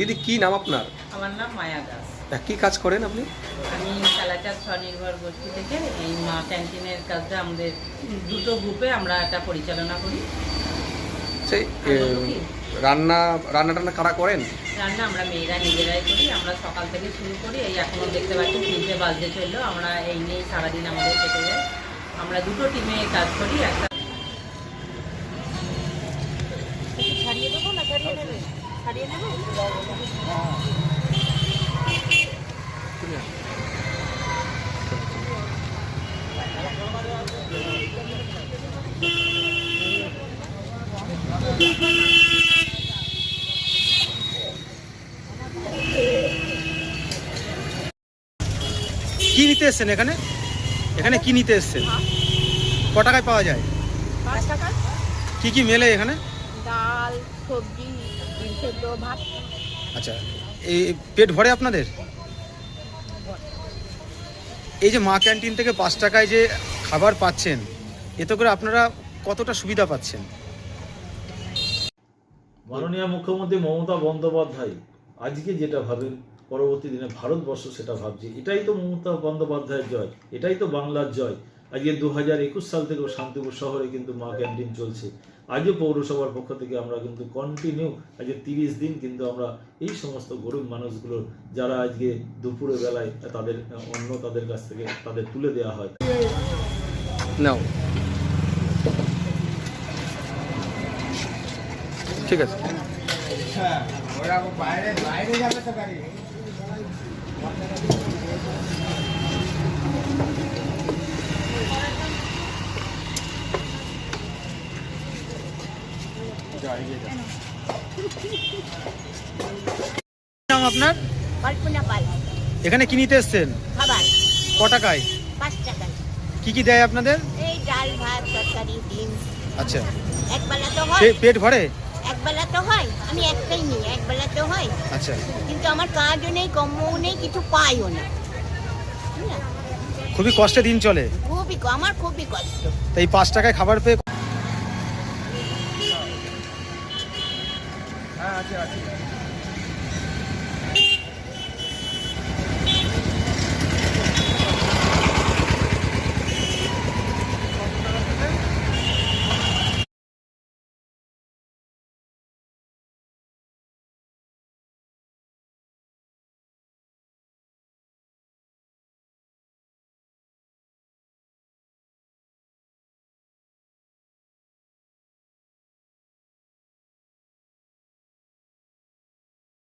দিদি কি নাম আপনার? আমার নাম মায়া দাস। কি কাজ করেন আপনি? আমি কালাচার স্বনির্ভর গোষ্ঠী থেকে এই মা ক্যান্টিনের কাজটা আমাদের দুটো গ্রুপে আমরা এটা পরিচালনা করি। সেই রান্না রান্না টান্না কারা করেন? রান্না আমরা মেয়েরা নিজেরাই করি আমরা সকাল থেকে শুরু করি এই এখনও দেখতে পাচ্ছি তিনটে বাজতে চলল আমরা এই নিয়েই সারাদিন আমাদের কেটে যায়। আমরা দুটো টিমে কাজ করি একটা ছাড়িয়ে দেবো না ছাড়িয়ে নেবে ছাড়িয়ে নেবে? কি নিতে এসছেন এখানে? এখানে কি নিতে এসছেন? ক টাকায় পাওয়া যায়? কি কি মেলে এখানে? ডাল সবজি ডিম সেদ্ধ ভাত। আচ্ছা এই পেট ভরে আপনাদের? এই যে মা ক্যান্টিন থেকে পাঁচ টাকায় যে খাবার পাচ্ছেন এতে করে আপনারা কতটা সুবিধা পাচ্ছেন? মাননীয় মুখ্যমন্ত্রী মমতা বন্দ্যোপাধ্যায় আজকে যেটা ভাবেন পরবর্তী দিনে ভারতবর্ষ সেটা ভাবছে। এটাই তো মমতা বন্দ্যোপাধ্যায়ের জয় এটাই তো বাংলার জয়। আজকে দু হাজার একুশ সাল থেকেও শান্তিপুর শহরে কিন্তু মা ক্যান্টিন চলছে। আজও পৌরসভার পক্ষ থেকে আমরা কিন্তু কন্টিনিউ আজকে তিরিশ দিন কিন্তু আমরা এই সমস্ত গরিব মানুষগুলোর যারা আজকে দুপুরের বেলায় তাদের অন্য তাদের কাছ থেকে তাদের তুলে দেওয়া হয়। নাও। ঠিক আছে। নাম আপনার? কল্পনা পাল। এখানে কি নিতে এসছেন? খাবার। ক টাকায়? পাঁচ টাকা কি কি দেয় আপনাদের? এই ডাল ভাত তরকারি ডিম। আচ্ছা। একবেলা তো হয়। পে- পেট ভরে? একবেলা তো হয়। আমি একটাই নিই একবেলা তো হয়। আচ্ছা। কিন্তু আমার কাজও নেই নেই কিছু পাইও না। খুবই কষ্টে দিন চলে। খুবই ক- আমার খুবই কষ্ট। তাই পাঁচ টাকায় খাবার পেয়ে 啊对啊对啊。